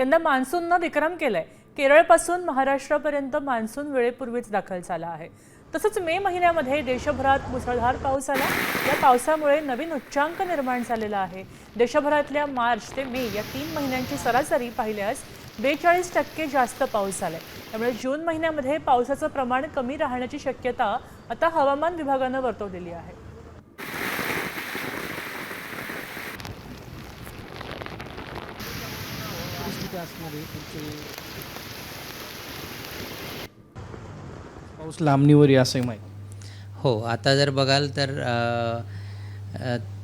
यंदा मान्सूननं विक्रम केलाय. केरळपासून महाराष्ट्रापर्यंत मान्सून वेळेपूर्वीच दाखल झाला आहे. तसंच मे महिन्यामध्ये देशभरात मुसळधार पाऊस आला. या पावसामुळे नवीन उच्चांक निर्माण झालेला आहे. देशभरातल्या मार्च ते मे या तीन महिन्यांची सरासरी पाहिल्यास बेचाळीस टक्के जास्त पाऊस झालाय. त्यामुळे जून महिन्यामध्ये पावसाचं प्रमाण कमी राहण्याची शक्यता आता हवामान विभागानं वर्तवलेली आहे. तिथे असणार आहे पुढचे पाऊस लांबणीवर आहे माहीत. हो आता जर बघाल तर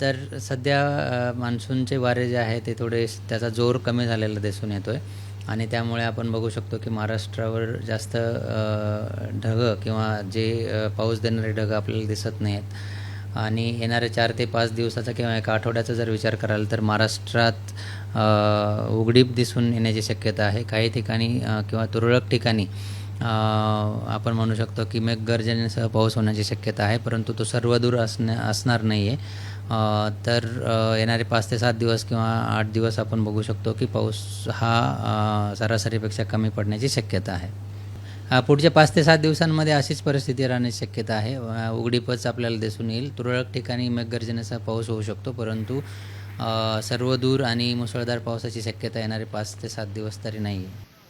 तर सध्या मान्सूनचे वारे जे आहे ते थोडे त्याचा जोर कमी झालेला दिसून येतो आहे आणि त्यामुळे आपण बघू शकतो की महाराष्ट्रावर जास्त ढग ढगं किंवा जे पाऊस देणारे ढगं आपल्याला दिसत नाही आहेत आणि येणाऱ्या चार ते पाच दिवसाचा किंवा एका आठवड्याचा जर विचार कराल तर महाराष्ट्रात उघडीप दिसून येण्याची शक्यता आहे. काही ठिकाणी किंवा तुरळक ठिकाणी आपण म्हणू शकतो की मेघगर्जनेसह पाऊस होण्याची शक्यता आहे परंतु तो सर्वदूर असण्या असणार नाही आहे तर येणारे पाच ते सात दिवस किंवा आठ दिवस आपण बघू शकतो की पाऊस हा सरासरीपेक्षा कमी पडण्याची शक्यता आहे. पुढच्या पाच ते सात दिवसांमध्ये अशीच परिस्थिती राहण्याची शक्यता आहे. उघडीपच आपल्याला दिसून येईल. तुरळक ठिकाणी मेघगर्जनेसह पाऊस होऊ शकतो परंतु सर्व दूर आणि मुसळधार पावसाची शक्यता येणारे पाच ते सात दिवस तरी नाही आहे